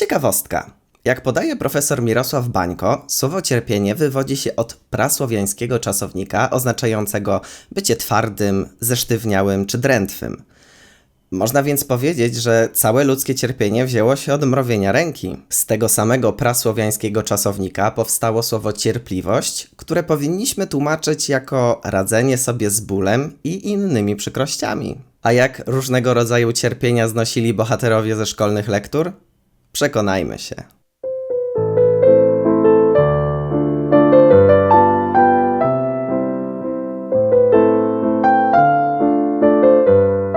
Ciekawostka. Jak podaje profesor Mirosław Bańko, słowo cierpienie wywodzi się od prasłowiańskiego czasownika oznaczającego bycie twardym, zesztywniałym czy drętwym. Można więc powiedzieć, że całe ludzkie cierpienie wzięło się od mrowienia ręki. Z tego samego prasłowiańskiego czasownika powstało słowo cierpliwość, które powinniśmy tłumaczyć jako radzenie sobie z bólem i innymi przykrościami. A jak różnego rodzaju cierpienia znosili bohaterowie ze szkolnych lektur? Przekonajmy się.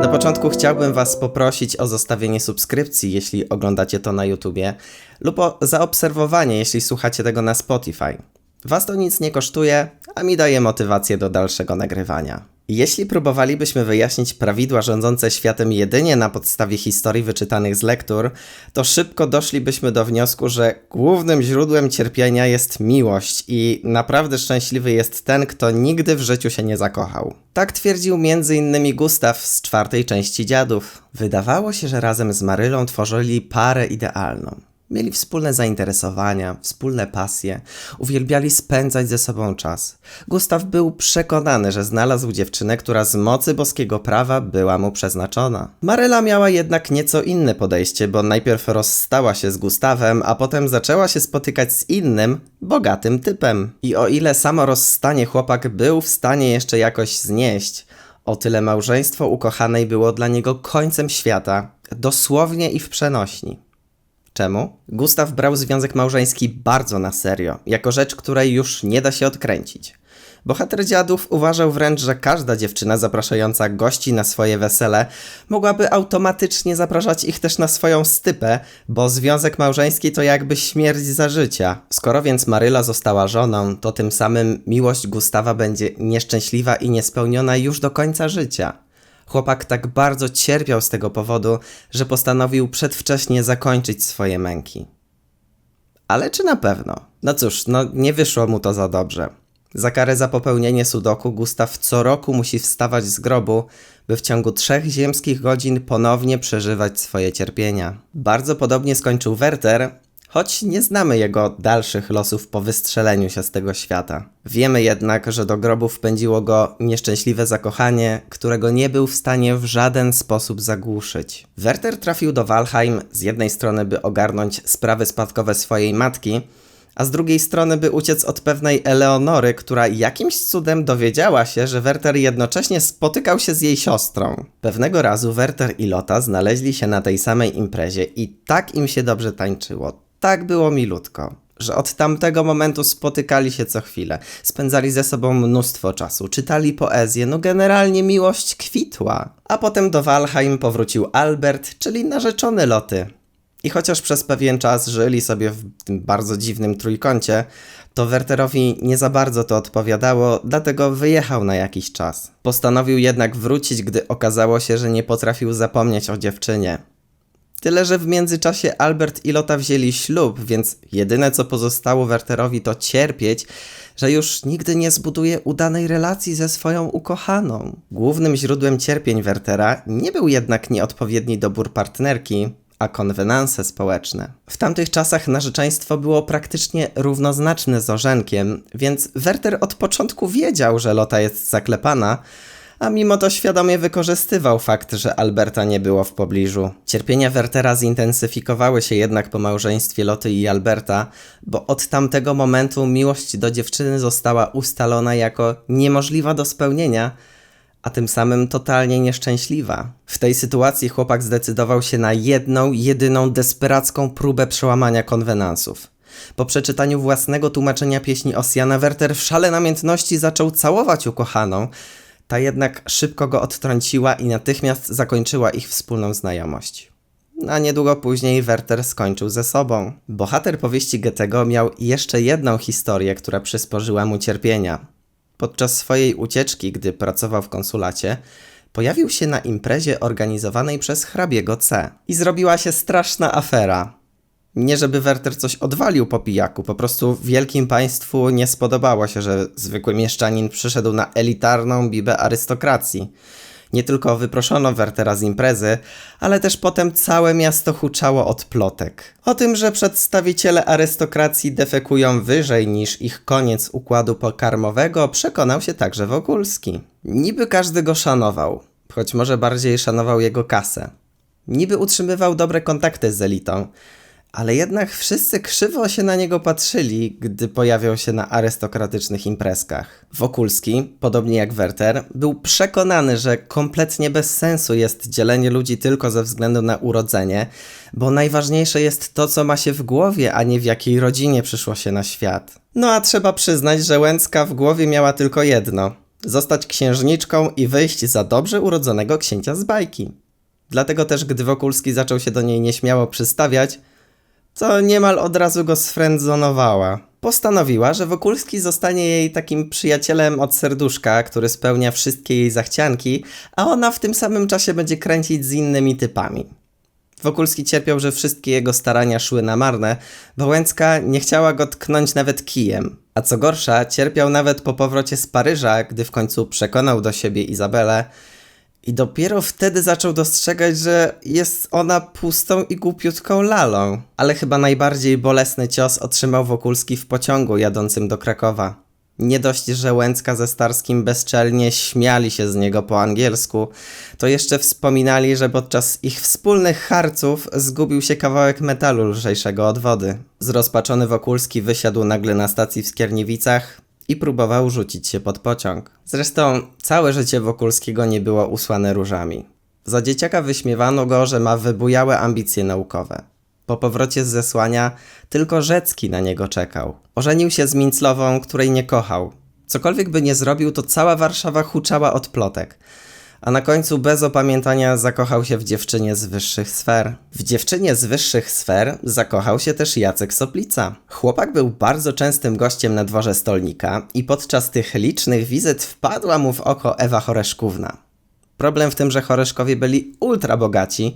Na początku chciałbym Was poprosić o zostawienie subskrypcji, jeśli oglądacie to na YouTubie, lub o zaobserwowanie, jeśli słuchacie tego na Spotify. Was to nic nie kosztuje, a mi daje motywację do dalszego nagrywania. Jeśli próbowalibyśmy wyjaśnić prawidła rządzące światem jedynie na podstawie historii wyczytanych z lektur, to szybko doszlibyśmy do wniosku, że głównym źródłem cierpienia jest miłość i naprawdę szczęśliwy jest ten, kto nigdy w życiu się nie zakochał. Tak twierdził m.in. Gustaw z czwartej części Dziadów. Wydawało się, że razem z Marylą tworzyli parę idealną. Mieli wspólne zainteresowania, wspólne pasje, uwielbiali spędzać ze sobą czas. Gustaw był przekonany, że znalazł dziewczynę, która z mocy boskiego prawa była mu przeznaczona. Maryla miała jednak nieco inne podejście, bo najpierw rozstała się z Gustawem, a potem zaczęła się spotykać z innym, bogatym typem. I o ile samo rozstanie chłopak był w stanie jeszcze jakoś znieść, o tyle małżeństwo ukochanej było dla niego końcem świata, dosłownie i w przenośni. Czemu? Gustaw brał związek małżeński bardzo na serio, jako rzecz, której już nie da się odkręcić. Bohater dziadów uważał wręcz, że każda dziewczyna zapraszająca gości na swoje wesele mogłaby automatycznie zapraszać ich też na swoją stypę, bo związek małżeński to jakby śmierć za życia. Skoro więc Maryla została żoną, to tym samym miłość Gustawa będzie nieszczęśliwa i niespełniona już do końca życia. Chłopak tak bardzo cierpiał z tego powodu, że postanowił przedwcześnie zakończyć swoje męki. Ale czy na pewno? No cóż, no nie wyszło mu to za dobrze. Za karę za popełnienie sudoku Gustaw co roku musi wstawać z grobu, by w ciągu trzech ziemskich godzin ponownie przeżywać swoje cierpienia. Bardzo podobnie skończył Werter, choć nie znamy jego dalszych losów po wystrzeleniu się z tego świata. Wiemy jednak, że do grobu wpędziło go nieszczęśliwe zakochanie, którego nie był w stanie w żaden sposób zagłuszyć. Werter trafił do Walheim z jednej strony, by ogarnąć sprawy spadkowe swojej matki, a z drugiej strony, by uciec od pewnej Eleonory, która jakimś cudem dowiedziała się, że Werter jednocześnie spotykał się z jej siostrą. Pewnego razu Werter i Lota znaleźli się na tej samej imprezie i tak im się dobrze tańczyło, tak było milutko, że od tamtego momentu spotykali się co chwilę, spędzali ze sobą mnóstwo czasu, czytali poezję, no generalnie miłość kwitła. A potem do Walheim powrócił Albert, czyli narzeczony Loty. I chociaż przez pewien czas żyli sobie w tym bardzo dziwnym trójkącie, to Werterowi nie za bardzo to odpowiadało, dlatego wyjechał na jakiś czas. Postanowił jednak wrócić, gdy okazało się, że nie potrafił zapomnieć o dziewczynie. Tyle, że w międzyczasie Albert i Lota wzięli ślub, więc jedyne co pozostało Werterowi to cierpieć, że już nigdy nie zbuduje udanej relacji ze swoją ukochaną. Głównym źródłem cierpień Wertera nie był jednak nieodpowiedni dobór partnerki, a konwenanse społeczne. W tamtych czasach narzeczeństwo było praktycznie równoznaczne z orzenkiem, więc Werter od początku wiedział, że Lota jest zaklepana, a mimo to świadomie wykorzystywał fakt, że Alberta nie było w pobliżu. Cierpienia Wertera zintensyfikowały się jednak po małżeństwie Loty i Alberta, bo od tamtego momentu miłość do dziewczyny została ustalona jako niemożliwa do spełnienia, a tym samym totalnie nieszczęśliwa. W tej sytuacji chłopak zdecydował się na jedną, jedyną desperacką próbę przełamania konwenansów. Po przeczytaniu własnego tłumaczenia pieśni Ossiana Werter w szale namiętności zaczął całować ukochaną, ta jednak szybko go odtrąciła i natychmiast zakończyła ich wspólną znajomość. A niedługo później Werter skończył ze sobą. Bohater powieści Goethego miał jeszcze jedną historię, która przysporzyła mu cierpienia. Podczas swojej ucieczki, gdy pracował w konsulacie, pojawił się na imprezie organizowanej przez hrabiego C. I zrobiła się straszna afera. Nie żeby Werter coś odwalił po pijaku, po prostu wielkim państwu nie spodobało się, że zwykły mieszczanin przyszedł na elitarną bibę arystokracji. Nie tylko wyproszono Wertera z imprezy, ale też potem całe miasto huczało od plotek. O tym, że przedstawiciele arystokracji defekują wyżej niż ich koniec układu pokarmowego, przekonał się także Wokulski. Niby każdy go szanował, choć może bardziej szanował jego kasę. Niby utrzymywał dobre kontakty z elitą, ale jednak wszyscy krzywo się na niego patrzyli, gdy pojawiał się na arystokratycznych imprezkach. Wokulski, podobnie jak Werter, był przekonany, że kompletnie bez sensu jest dzielenie ludzi tylko ze względu na urodzenie, bo najważniejsze jest to, co ma się w głowie, a nie w jakiej rodzinie przyszło się na świat. No a trzeba przyznać, że Łęcka w głowie miała tylko jedno – zostać księżniczką i wyjść za dobrze urodzonego księcia z bajki. Dlatego też, gdy Wokulski zaczął się do niej nieśmiało przystawiać, to niemal od razu go sfrędzonowała. Postanowiła, że Wokulski zostanie jej takim przyjacielem od serduszka, który spełnia wszystkie jej zachcianki, a ona w tym samym czasie będzie kręcić z innymi typami. Wokulski cierpiał, że wszystkie jego starania szły na marne, bo Łęcka nie chciała go tknąć nawet kijem. A co gorsza, cierpiał nawet po powrocie z Paryża, gdy w końcu przekonał do siebie Izabelę, i dopiero wtedy zaczął dostrzegać, że jest ona pustą i głupiutką lalą. Ale chyba najbardziej bolesny cios otrzymał Wokulski w pociągu jadącym do Krakowa. Nie dość, że Łęcka ze Starskim bezczelnie śmiali się z niego po angielsku, to jeszcze wspominali, że podczas ich wspólnych harców zgubił się kawałek metalu lżejszego od wody. Zrozpaczony Wokulski wysiadł nagle na stacji w Skierniewicach, i próbował rzucić się pod pociąg. Zresztą całe życie Wokulskiego nie było usłane różami. Za dzieciaka wyśmiewano go, że ma wybujałe ambicje naukowe. Po powrocie z zesłania tylko Rzecki na niego czekał. Ożenił się z Minclową, której nie kochał. Cokolwiek by nie zrobił, to cała Warszawa huczała od plotek a na końcu bez opamiętania zakochał się w dziewczynie z wyższych sfer. W dziewczynie z wyższych sfer zakochał się też Jacek Soplica. Chłopak był bardzo częstym gościem na dworze stolnika i podczas tych licznych wizyt wpadła mu w oko Ewa Choreszkówna. Problem w tym, że Choreszkowie byli ultra bogaci,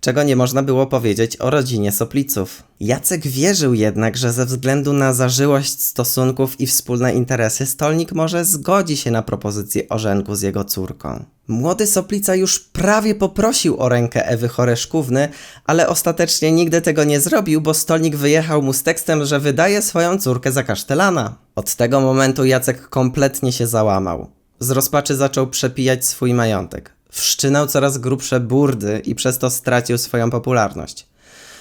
czego nie można było powiedzieć o rodzinie Sopliców. Jacek wierzył jednak, że ze względu na zażyłość stosunków i wspólne interesy Stolnik może zgodzi się na propozycję orzenku z jego córką. Młody Soplica już prawie poprosił o rękę Ewy Choreszkówny, ale ostatecznie nigdy tego nie zrobił, bo Stolnik wyjechał mu z tekstem, że wydaje swoją córkę za kasztelana. Od tego momentu Jacek kompletnie się załamał. Z rozpaczy zaczął przepijać swój majątek. Wszczynał coraz grubsze burdy i przez to stracił swoją popularność.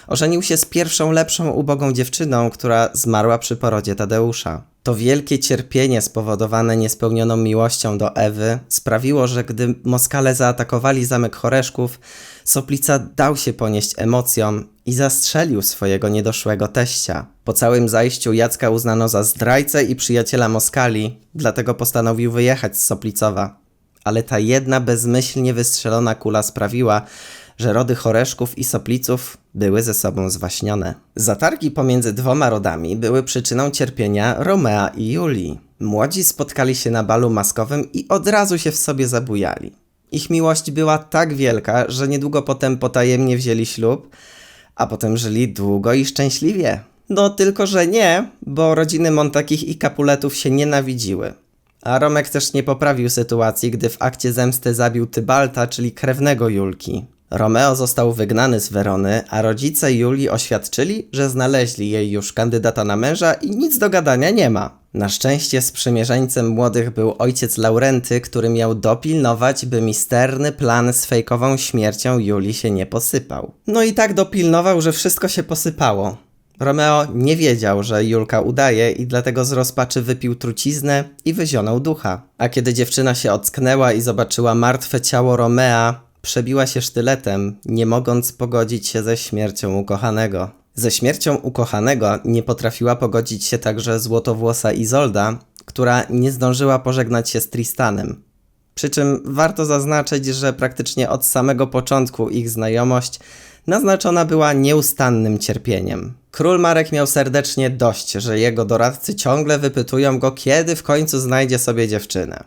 Ożenił się z pierwszą lepszą ubogą dziewczyną, która zmarła przy porodzie Tadeusza. To wielkie cierpienie spowodowane niespełnioną miłością do Ewy sprawiło, że gdy Moskale zaatakowali zamek Choreszków, Soplica dał się ponieść emocjom i zastrzelił swojego niedoszłego teścia. Po całym zajściu Jacka uznano za zdrajcę i przyjaciela Moskali, dlatego postanowił wyjechać z Soplicowa ale ta jedna bezmyślnie wystrzelona kula sprawiła, że rody Choreszków i Sopliców były ze sobą zwaśnione. Zatargi pomiędzy dwoma rodami były przyczyną cierpienia Romea i Julii. Młodzi spotkali się na balu maskowym i od razu się w sobie zabujali. Ich miłość była tak wielka, że niedługo potem potajemnie wzięli ślub, a potem żyli długo i szczęśliwie. No tylko, że nie, bo rodziny Montakich i Kapuletów się nienawidziły. A Romek też nie poprawił sytuacji, gdy w akcie zemsty zabił Tybalta, czyli krewnego Julki. Romeo został wygnany z Werony, a rodzice Julii oświadczyli, że znaleźli jej już kandydata na męża i nic do gadania nie ma. Na szczęście sprzymierzeńcem młodych był ojciec Laurenty, który miał dopilnować, by misterny plan z fejkową śmiercią Julii się nie posypał. No i tak dopilnował, że wszystko się posypało. Romeo nie wiedział, że Julka udaje i dlatego z rozpaczy wypił truciznę i wyzionął ducha. A kiedy dziewczyna się ocknęła i zobaczyła martwe ciało Romea, przebiła się sztyletem, nie mogąc pogodzić się ze śmiercią ukochanego. Ze śmiercią ukochanego nie potrafiła pogodzić się także złotowłosa Izolda, która nie zdążyła pożegnać się z Tristanem. Przy czym warto zaznaczyć, że praktycznie od samego początku ich znajomość naznaczona była nieustannym cierpieniem. Król Marek miał serdecznie dość, że jego doradcy ciągle wypytują go, kiedy w końcu znajdzie sobie dziewczynę.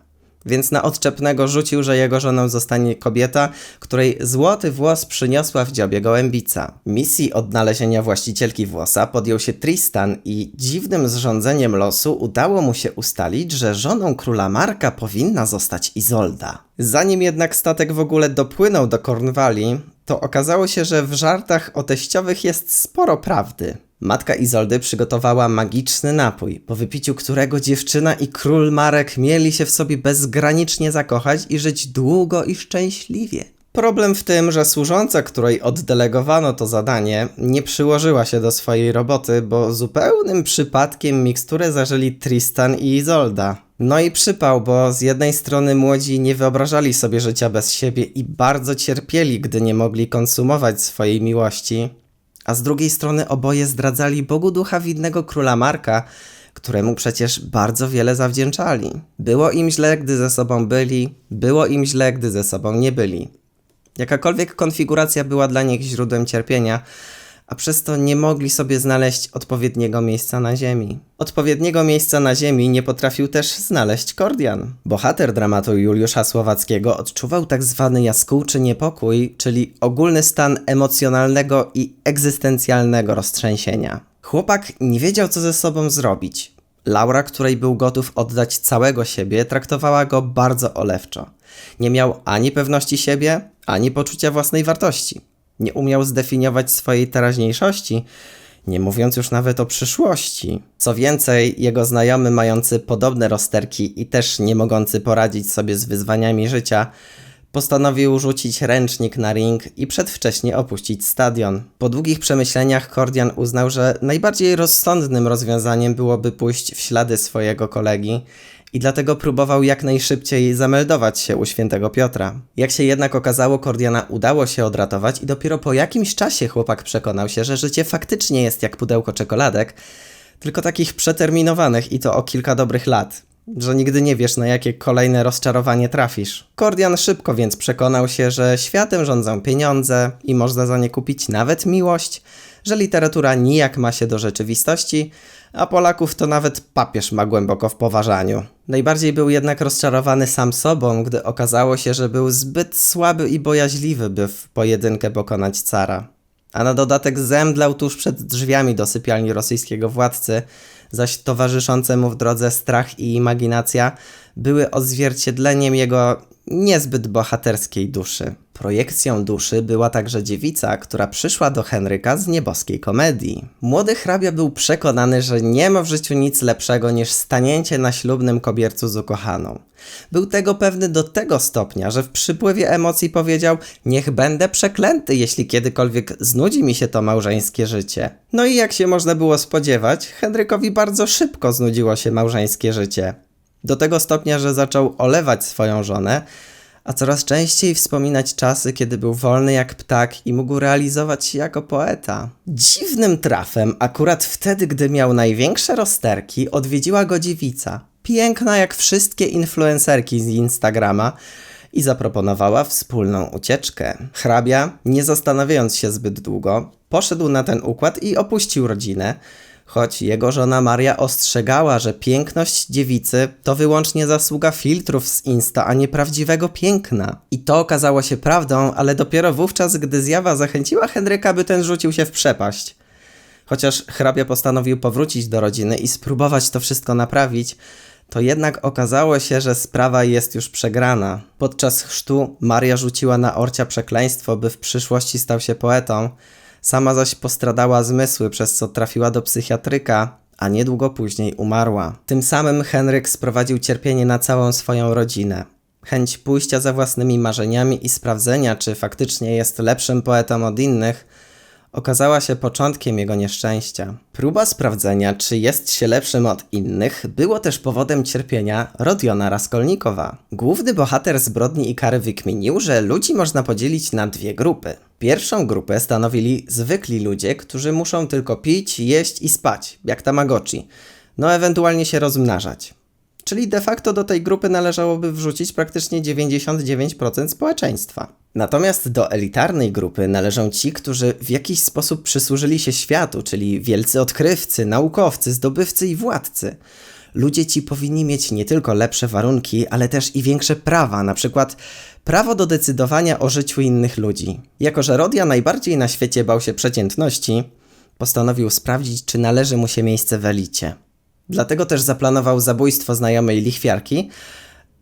Więc na odczepnego rzucił, że jego żoną zostanie kobieta, której złoty włos przyniosła w dziobie gołębica. Misji odnalezienia właścicielki włosa podjął się Tristan i dziwnym zrządzeniem losu udało mu się ustalić, że żoną króla Marka powinna zostać Izolda. Zanim jednak statek w ogóle dopłynął do Kornwali, to okazało się, że w żartach o teściowych jest sporo prawdy. Matka Izoldy przygotowała magiczny napój, po wypiciu którego dziewczyna i król Marek mieli się w sobie bezgranicznie zakochać i żyć długo i szczęśliwie. Problem w tym, że służąca, której oddelegowano to zadanie, nie przyłożyła się do swojej roboty, bo zupełnym przypadkiem miksturę zażyli Tristan i Izolda. No i przypał, bo z jednej strony młodzi nie wyobrażali sobie życia bez siebie i bardzo cierpieli, gdy nie mogli konsumować swojej miłości, a z drugiej strony oboje zdradzali Bogu ducha widnego króla Marka, któremu przecież bardzo wiele zawdzięczali. Było im źle, gdy ze sobą byli, było im źle, gdy ze sobą nie byli. Jakakolwiek konfiguracja była dla nich źródłem cierpienia, a przez to nie mogli sobie znaleźć odpowiedniego miejsca na ziemi. Odpowiedniego miejsca na ziemi nie potrafił też znaleźć Kordian. Bohater dramatu Juliusza Słowackiego odczuwał tak zwany jaskółczy niepokój, czyli ogólny stan emocjonalnego i egzystencjalnego roztrzęsienia. Chłopak nie wiedział, co ze sobą zrobić. Laura, której był gotów oddać całego siebie, traktowała go bardzo olewczo. Nie miał ani pewności siebie, ani poczucia własnej wartości. Nie umiał zdefiniować swojej teraźniejszości, nie mówiąc już nawet o przyszłości. Co więcej, jego znajomy mający podobne rozterki i też nie mogący poradzić sobie z wyzwaniami życia, postanowił rzucić ręcznik na ring i przedwcześnie opuścić stadion. Po długich przemyśleniach Kordian uznał, że najbardziej rozsądnym rozwiązaniem byłoby pójść w ślady swojego kolegi i dlatego próbował jak najszybciej zameldować się u świętego Piotra. Jak się jednak okazało, Kordiana udało się odratować i dopiero po jakimś czasie chłopak przekonał się, że życie faktycznie jest jak pudełko czekoladek, tylko takich przeterminowanych i to o kilka dobrych lat że nigdy nie wiesz, na jakie kolejne rozczarowanie trafisz. Kordian szybko więc przekonał się, że światem rządzą pieniądze i można za nie kupić nawet miłość, że literatura nijak ma się do rzeczywistości, a Polaków to nawet papież ma głęboko w poważaniu. Najbardziej był jednak rozczarowany sam sobą, gdy okazało się, że był zbyt słaby i bojaźliwy, by w pojedynkę pokonać cara. A na dodatek zemdlał tuż przed drzwiami do sypialni rosyjskiego władcy, zaś towarzyszące mu w drodze strach i imaginacja były odzwierciedleniem jego niezbyt bohaterskiej duszy. Projekcją duszy była także dziewica, która przyszła do Henryka z nieboskiej komedii. Młody hrabia był przekonany, że nie ma w życiu nic lepszego niż stanięcie na ślubnym kobiercu z ukochaną. Był tego pewny do tego stopnia, że w przypływie emocji powiedział: Niech będę przeklęty, jeśli kiedykolwiek znudzi mi się to małżeńskie życie. No i jak się można było spodziewać, Henrykowi bardzo szybko znudziło się małżeńskie życie. Do tego stopnia, że zaczął olewać swoją żonę, a coraz częściej wspominać czasy, kiedy był wolny jak ptak i mógł realizować się jako poeta. Dziwnym trafem, akurat wtedy, gdy miał największe rozterki, odwiedziła go dziewica. Piękna jak wszystkie influencerki z Instagrama i zaproponowała wspólną ucieczkę. Hrabia, nie zastanawiając się zbyt długo, poszedł na ten układ i opuścił rodzinę, choć jego żona Maria ostrzegała, że piękność dziewicy to wyłącznie zasługa filtrów z Insta, a nie prawdziwego piękna. I to okazało się prawdą, ale dopiero wówczas, gdy zjawa zachęciła Henryka, by ten rzucił się w przepaść. Chociaż hrabia postanowił powrócić do rodziny i spróbować to wszystko naprawić, to jednak okazało się, że sprawa jest już przegrana. Podczas chrztu Maria rzuciła na orcia przekleństwo, by w przyszłości stał się poetą, Sama zaś postradała zmysły, przez co trafiła do psychiatryka, a niedługo później umarła. Tym samym Henryk sprowadził cierpienie na całą swoją rodzinę. Chęć pójścia za własnymi marzeniami i sprawdzenia, czy faktycznie jest lepszym poetą od innych, okazała się początkiem jego nieszczęścia. Próba sprawdzenia, czy jest się lepszym od innych, było też powodem cierpienia Rodiona Raskolnikowa. Główny bohater zbrodni i kary wykminił, że ludzi można podzielić na dwie grupy. Pierwszą grupę stanowili zwykli ludzie, którzy muszą tylko pić, jeść i spać, jak Tamagotchi, no ewentualnie się rozmnażać. Czyli de facto do tej grupy należałoby wrzucić praktycznie 99% społeczeństwa. Natomiast do elitarnej grupy należą ci, którzy w jakiś sposób przysłużyli się światu, czyli wielcy odkrywcy, naukowcy, zdobywcy i władcy. ludzie ci powinni mieć nie tylko lepsze warunki, ale też i większe prawa, na przykład prawo do decydowania o życiu innych ludzi. Jako, że Rodia najbardziej na świecie bał się przeciętności, postanowił sprawdzić, czy należy mu się miejsce w elicie. Dlatego też zaplanował zabójstwo znajomej lichwiarki,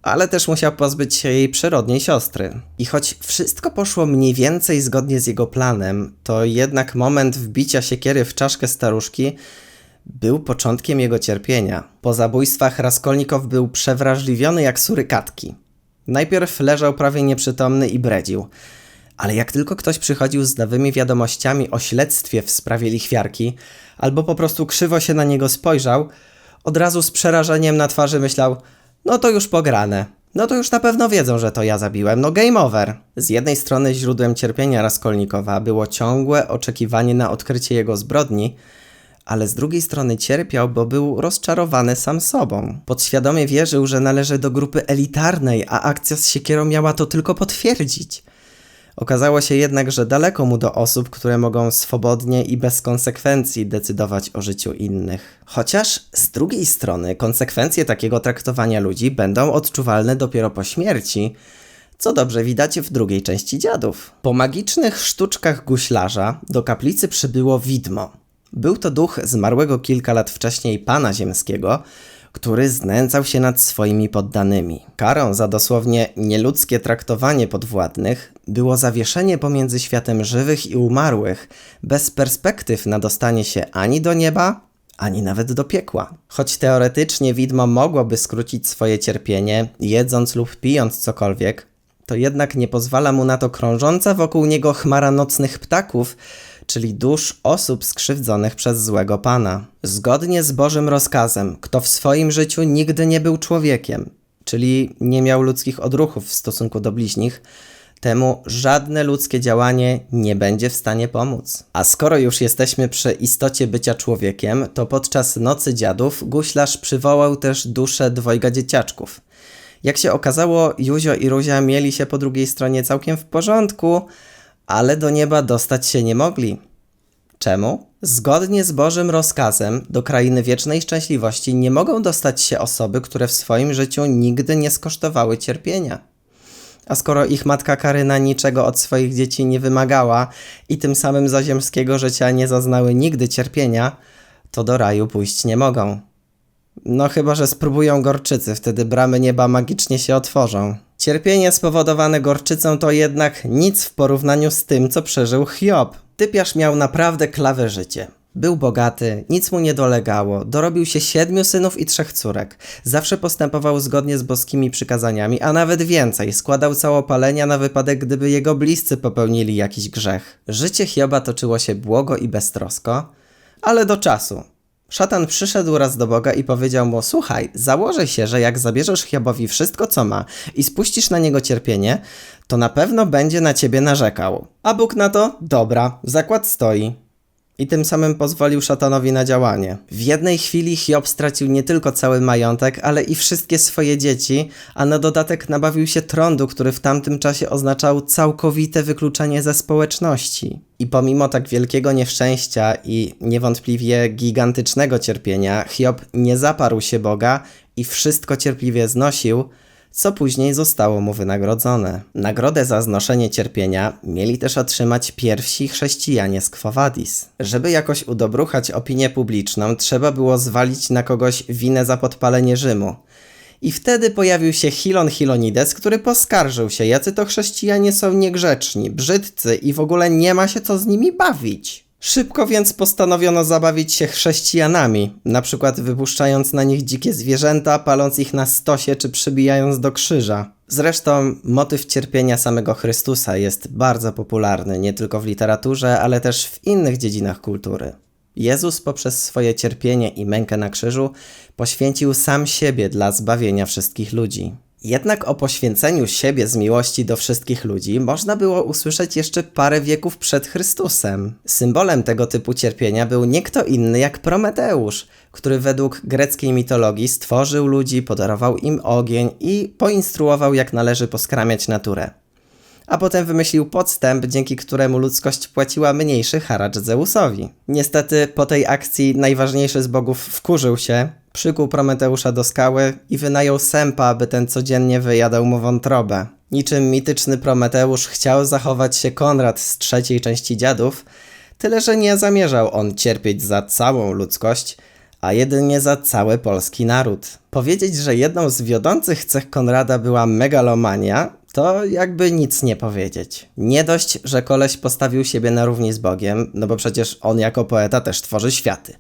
ale też musiał pozbyć się jej przyrodniej siostry. I choć wszystko poszło mniej więcej zgodnie z jego planem, to jednak moment wbicia siekiery w czaszkę staruszki był początkiem jego cierpienia. Po zabójstwach Raskolnikow był przewrażliwiony jak surykatki. Najpierw leżał prawie nieprzytomny i bredził. Ale jak tylko ktoś przychodził z nowymi wiadomościami o śledztwie w sprawie lichwiarki, albo po prostu krzywo się na niego spojrzał, od razu z przerażeniem na twarzy myślał: No to już pograne. No to już na pewno wiedzą, że to ja zabiłem. No game over. Z jednej strony źródłem cierpienia Raskolnikowa było ciągłe oczekiwanie na odkrycie jego zbrodni, ale z drugiej strony cierpiał, bo był rozczarowany sam sobą. Podświadomie wierzył, że należy do grupy elitarnej, a akcja z siekierą miała to tylko potwierdzić. Okazało się jednak, że daleko mu do osób, które mogą swobodnie i bez konsekwencji decydować o życiu innych. Chociaż z drugiej strony konsekwencje takiego traktowania ludzi będą odczuwalne dopiero po śmierci, co dobrze widać w drugiej części dziadów. Po magicznych sztuczkach guślarza do kaplicy przybyło widmo. Był to duch zmarłego kilka lat wcześniej pana ziemskiego, który znęcał się nad swoimi poddanymi. Karą za dosłownie nieludzkie traktowanie podwładnych było zawieszenie pomiędzy światem żywych i umarłych, bez perspektyw na dostanie się ani do nieba, ani nawet do piekła. Choć teoretycznie widmo mogłoby skrócić swoje cierpienie, jedząc lub pijąc cokolwiek, to jednak nie pozwala mu na to krążąca wokół niego chmara nocnych ptaków, czyli dusz osób skrzywdzonych przez złego pana. Zgodnie z Bożym rozkazem, kto w swoim życiu nigdy nie był człowiekiem, czyli nie miał ludzkich odruchów w stosunku do bliźnich, temu żadne ludzkie działanie nie będzie w stanie pomóc. A skoro już jesteśmy przy istocie bycia człowiekiem, to podczas Nocy Dziadów guślarz przywołał też duszę dwojga dzieciaczków. Jak się okazało, Józio i Ruzia mieli się po drugiej stronie całkiem w porządku, ale do nieba dostać się nie mogli. Czemu? Zgodnie z Bożym rozkazem do krainy wiecznej szczęśliwości nie mogą dostać się osoby, które w swoim życiu nigdy nie skosztowały cierpienia. A skoro ich matka Karyna niczego od swoich dzieci nie wymagała i tym samym za ziemskiego życia nie zaznały nigdy cierpienia, to do raju pójść nie mogą. No chyba, że spróbują gorczycy, wtedy bramy nieba magicznie się otworzą. Cierpienie spowodowane gorczycą to jednak nic w porównaniu z tym, co przeżył Hiob. Typiarz miał naprawdę klawe życie. Był bogaty, nic mu nie dolegało, dorobił się siedmiu synów i trzech córek. Zawsze postępował zgodnie z boskimi przykazaniami, a nawet więcej, składał całopalenia na wypadek, gdyby jego bliscy popełnili jakiś grzech. Życie Hioba toczyło się błogo i beztrosko, ale do czasu. Szatan przyszedł raz do Boga i powiedział mu: Słuchaj, założę się, że jak zabierzesz Hiobowi wszystko, co ma i spuścisz na niego cierpienie, to na pewno będzie na ciebie narzekał. A Bóg na to: Dobra, zakład stoi i tym samym pozwolił szatanowi na działanie. W jednej chwili Hiob stracił nie tylko cały majątek, ale i wszystkie swoje dzieci, a na dodatek nabawił się trądu, który w tamtym czasie oznaczał całkowite wykluczenie ze społeczności. I pomimo tak wielkiego nieszczęścia i niewątpliwie gigantycznego cierpienia, Hiob nie zaparł się Boga i wszystko cierpliwie znosił, co później zostało mu wynagrodzone. Nagrodę za znoszenie cierpienia mieli też otrzymać pierwsi chrześcijanie z Quo Vadis. Żeby jakoś udobruchać opinię publiczną, trzeba było zwalić na kogoś winę za podpalenie Rzymu. I wtedy pojawił się Hilon Hilonides, który poskarżył się, jacy to chrześcijanie są niegrzeczni, brzydcy i w ogóle nie ma się co z nimi bawić. Szybko więc postanowiono zabawić się chrześcijanami, na przykład wypuszczając na nich dzikie zwierzęta, paląc ich na stosie czy przybijając do krzyża. Zresztą motyw cierpienia samego Chrystusa jest bardzo popularny nie tylko w literaturze, ale też w innych dziedzinach kultury. Jezus poprzez swoje cierpienie i mękę na krzyżu poświęcił sam siebie dla zbawienia wszystkich ludzi. Jednak o poświęceniu siebie z miłości do wszystkich ludzi można było usłyszeć jeszcze parę wieków przed Chrystusem. Symbolem tego typu cierpienia był nie kto inny jak Prometeusz, który według greckiej mitologii stworzył ludzi, podarował im ogień i poinstruował jak należy poskramiać naturę. A potem wymyślił podstęp, dzięki któremu ludzkość płaciła mniejszy haracz Zeusowi. Niestety po tej akcji najważniejszy z bogów wkurzył się, przykuł Prometeusza do skały i wynajął sępa, aby ten codziennie wyjadał mu wątrobę. Niczym mityczny Prometeusz chciał zachować się Konrad z trzeciej części dziadów, tyle że nie zamierzał on cierpieć za całą ludzkość, a jedynie za cały polski naród. Powiedzieć, że jedną z wiodących cech Konrada była megalomania, to jakby nic nie powiedzieć. Nie dość, że koleś postawił siebie na równi z Bogiem, no bo przecież on jako poeta też tworzy światy.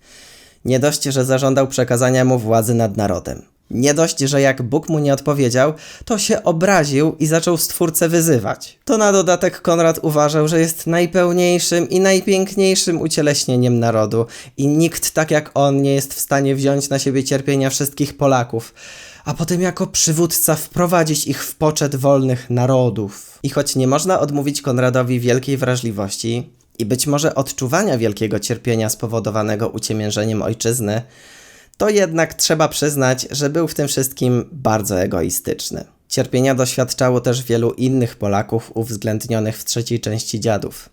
Nie dość, że zażądał przekazania mu władzy nad narodem. Nie dość, że jak Bóg mu nie odpowiedział, to się obraził i zaczął stwórcę wyzywać. To na dodatek Konrad uważał, że jest najpełniejszym i najpiękniejszym ucieleśnieniem narodu i nikt tak jak on nie jest w stanie wziąć na siebie cierpienia wszystkich Polaków, a potem jako przywódca wprowadzić ich w poczet wolnych narodów. I choć nie można odmówić Konradowi wielkiej wrażliwości i być może odczuwania wielkiego cierpienia spowodowanego uciemiężeniem ojczyzny, to jednak trzeba przyznać, że był w tym wszystkim bardzo egoistyczny. Cierpienia doświadczało też wielu innych Polaków uwzględnionych w trzeciej części dziadów.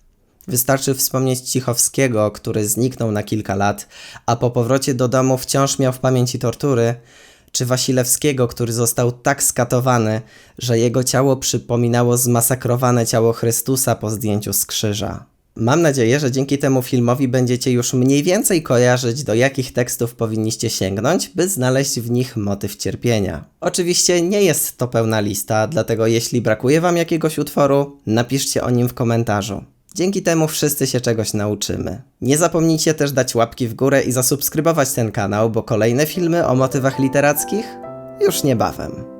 Wystarczy wspomnieć Cichowskiego, który zniknął na kilka lat, a po powrocie do domu wciąż miał w pamięci tortury, czy Wasilewskiego, który został tak skatowany, że jego ciało przypominało zmasakrowane ciało Chrystusa po zdjęciu z krzyża. Mam nadzieję, że dzięki temu filmowi będziecie już mniej więcej kojarzyć, do jakich tekstów powinniście sięgnąć, by znaleźć w nich motyw cierpienia. Oczywiście nie jest to pełna lista, dlatego jeśli brakuje Wam jakiegoś utworu, napiszcie o nim w komentarzu. Dzięki temu wszyscy się czegoś nauczymy. Nie zapomnijcie też dać łapki w górę i zasubskrybować ten kanał, bo kolejne filmy o motywach literackich już niebawem.